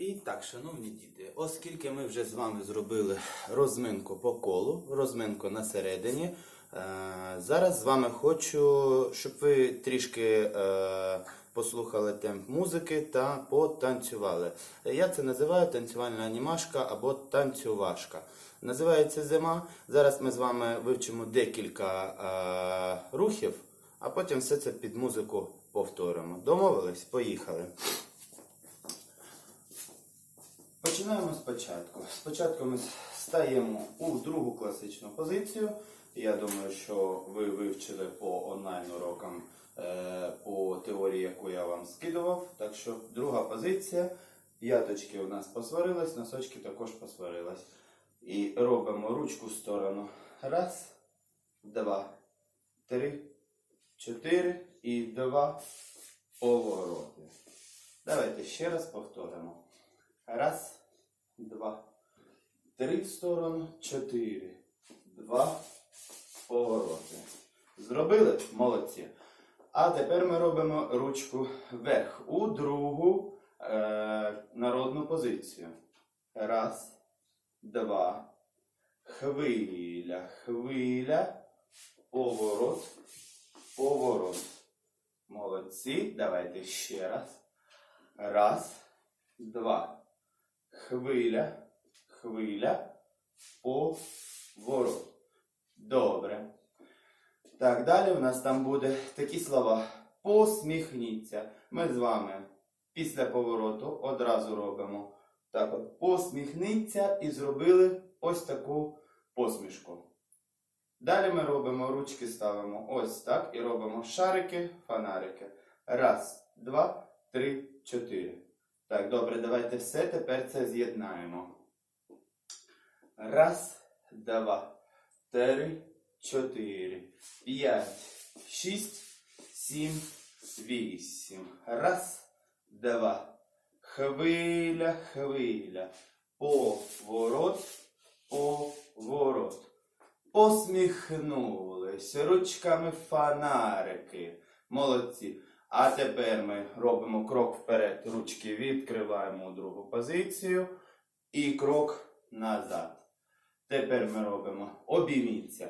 І так, шановні діти, оскільки ми вже з вами зробили розминку по колу, розминку на середині, е, зараз з вами хочу, щоб ви трішки е, послухали темп музики та потанцювали. Я це називаю танцювальна анімашка або танцювашка. Називається зима. Зараз ми з вами вивчимо декілька е, рухів, а потім все це під музику повторимо. Домовились? Поїхали. Починаємо спочатку. Спочатку ми стаємо у другу класичну позицію. Я думаю, що ви вивчили по онлайн урокам е, по теорії, яку я вам скидував. Так що друга позиція. П'яточки у нас посварились, носочки також посварились. І робимо ручку в сторону. Раз, два, три, чотири і два повороти. Давайте ще раз повторимо. Раз, два, три в сторону, чотири, два повороти. Зробили? Молодці. А тепер ми робимо ручку вверх у другу е, народну позицію. Раз, два, хвиля, хвиля, поворот, поворот. Молодці. Давайте ще раз. Раз, два. Хвиля, хвиля, поворот. Добре. Так, далі у нас там буде такі слова. Посміхніться. Ми з вами після повороту одразу робимо так от. Посміхніться і зробили ось таку посмішку. Далі ми робимо ручки, ставимо ось так і робимо шарики, фонарики. Раз, два, три, чотири. Так, добре, давайте все тепер це з'єднаємо. Раз, два, три, чотири, п'ять, шість, сім, вісім. Раз, два. Хвиля, хвиля. Поворот, поворот. Посміхнулись ручками фонарики. Молодці. А тепер ми робимо крок вперед, ручки відкриваємо у другу позицію і крок назад. Тепер ми робимо обійміться.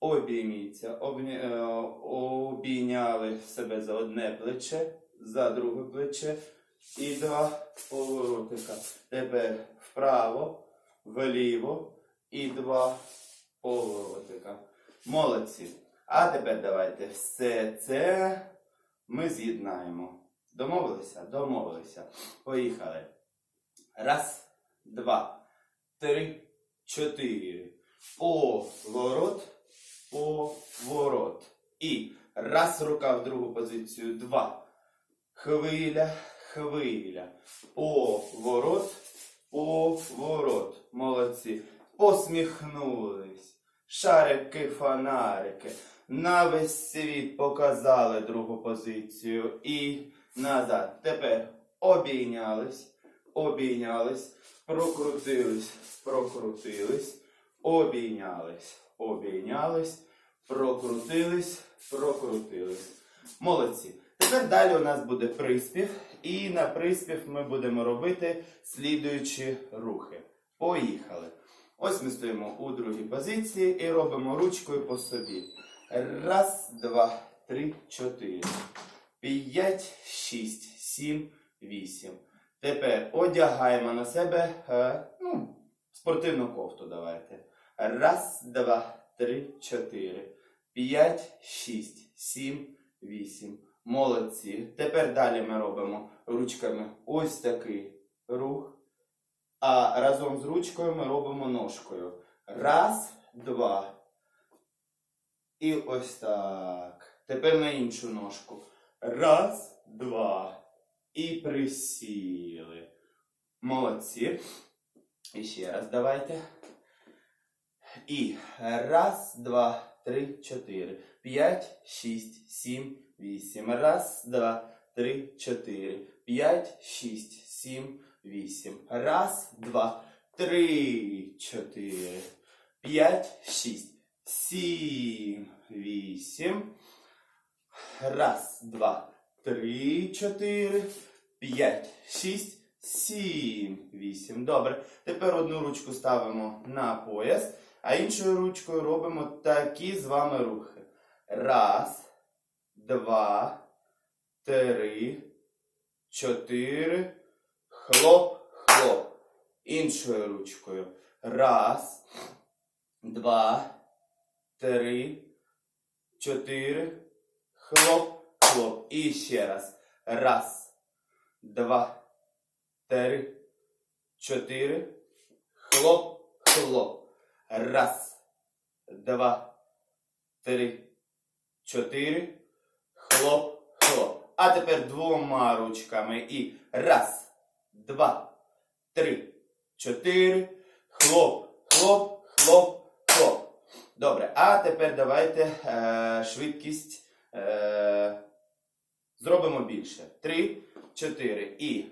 Обійміться. Обні... е, Обійняли себе за одне плече, за друге плече. І два поворотика. Тепер вправо, вліво і два поворотика. Молодці. А тепер давайте все це ми з'єднаємо. Домовилися? Домовилися. Поїхали. Раз, два, три, чотири. Поворот, поворот. І раз рука в другу позицію. Два. Хвиля, хвиля. Поворот, поворот. Молодці. Посміхнулись. Шарики, фонарики. На весь світ показали другу позицію. І назад. Тепер обійнялись, обійнялись, прокрутились, прокрутились, обійнялись, обійнялись, прокрутились, прокрутились. Молодці. Тепер далі у нас буде приспів, і на приспів ми будемо робити слідуючі рухи. Поїхали. Ось ми стоїмо у другій позиції і робимо ручкою по собі. Раз, два, три, чотири. П'ять, шість, сім, вісім. Тепер одягаємо на себе е, ну, спортивну кофту. Давайте. Раз, два, три, чотири. П'ять, шість, сім, вісім. Молодці. Тепер далі ми робимо ручками ось такий рух. А разом з ручкою ми робимо ножкою. Раз, два. І ось так. Тепер на іншу ножку. Раз, два. І присіли. Молодці. І ще раз давайте. І раз, два, три, чотири. П'ять, шість, сім, вісім. Раз, два, три, чотири. П'ять, шість, сім, вісім. Раз, два, три, чотири. П'ять, шість, сім, вісім. Раз, два, три, чотири, п'ять, шість, сім, вісім. Добре. Тепер одну ручку ставимо на пояс, а іншою ручкою робимо такі з вами рухи. Раз, два, три, чотири. Хлоп, хлоп. Іншою ручкою. Раз, два, три, чотири. Хлоп, хлоп. І ще раз. Раз, два, три, чотири. Хлоп, хлоп. Раз, два, три, чотири. Хлоп, хлоп. А тепер двома ручками. І раз, два, три, чотири. Хлоп, хлоп, хлоп, хлоп. Добре. А тепер давайте е, швидкість е, зробимо більше. Три, чотири. І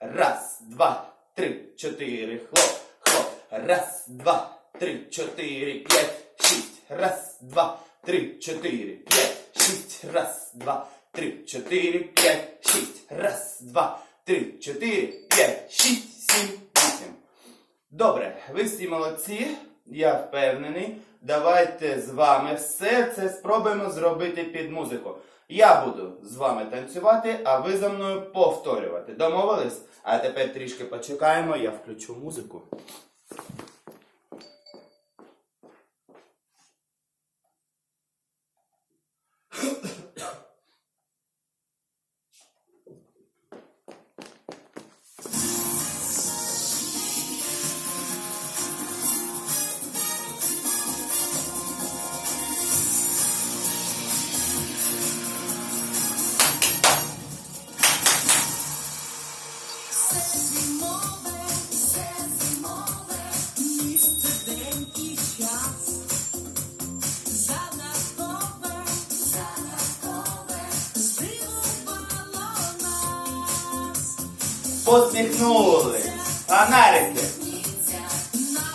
раз, два, три, чотири. Хлоп, хлоп. Раз, два, три, чотири, п'ять, шість. Раз, два, три, чотири, п'ять, шість. Раз, два, три, чотири, п'ять, шість. Раз, два, три, чотири, п'ять, шість, сім, вісім. Добре, ви всі молодці, я впевнений. Давайте з вами все це спробуємо зробити під музику. Я буду з вами танцювати, а ви за мною повторювати. Домовились? А тепер трішки почекаємо, я включу музику. Посміхнули. Фонарики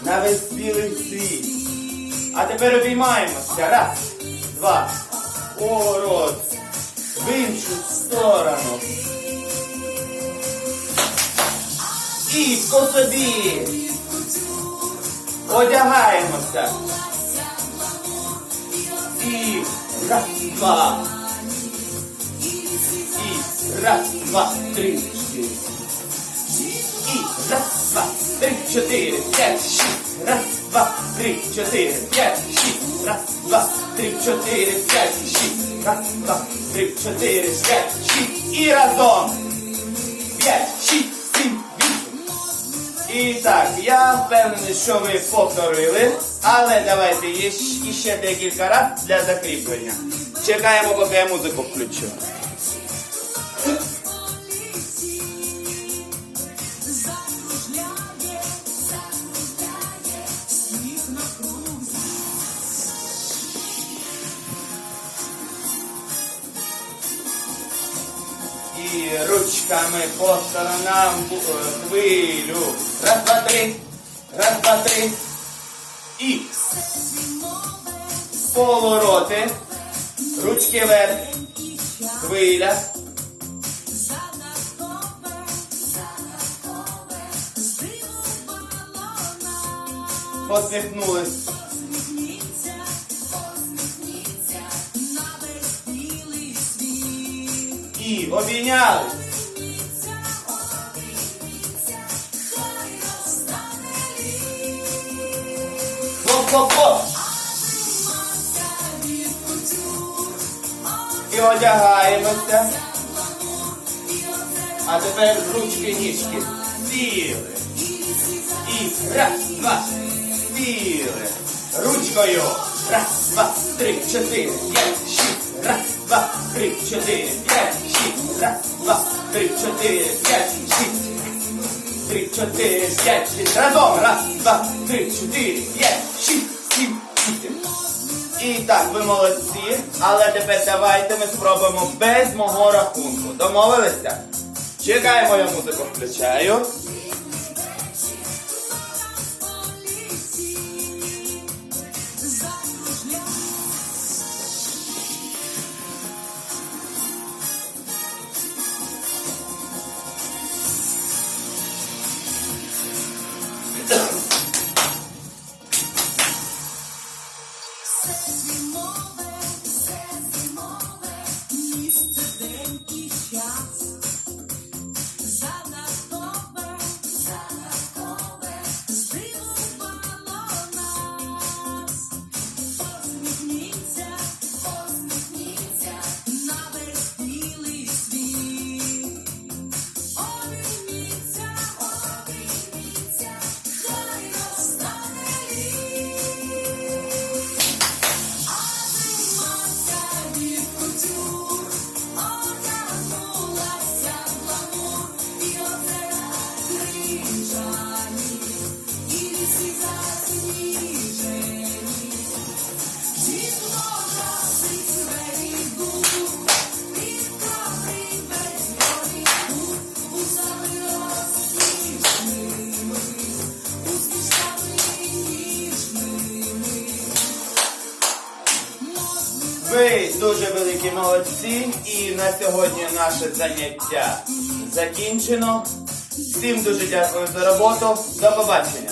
на весь білий світ. А тепер обіймаємося. Раз, два. Поворот. В іншу сторону. І по собі. Одягаємося. І раз, два. І раз, два, три, чотири. Раз, два, три, чотири, п'ять, шість. Раз, два, три, чотири, п'ять, шість. Раз, два, три, чотири, п'ять, шість. Раз, два, три, чотири, п'ять, шість. І разом. П'ять, шість, сім, вісім. І так, я впевнений, що ви повторили, але давайте іще декілька разів для закріплення. Чекаємо, поки я музику включу. Ручками по сторонам е, хвилю. Раз, два, три. Раз, два, три. І повороти. Ручки вверх. Хвиля. Посміхнулись. І обійнялись. І одягаємося. А тепер ручки ніжки. Сіли. І раз, два, сіли. Ручкою. Раз, два, три, чотири, п'ять, шість. Раз, два, три, чотири, п'ять, шість. Раз, два, три, чотири, п'ять. Три, чотири, п'ять. Разом. Раз, два, три, чотири, п'ять, шість, сім, вісім. І так, ви молодці. Але тепер давайте ми спробуємо без мого рахунку. Домовилися? Чекаємо, я музику включаю. Ви дуже великі молодці, і на сьогодні наше заняття закінчено. Всім дуже дякую за роботу. До побачення.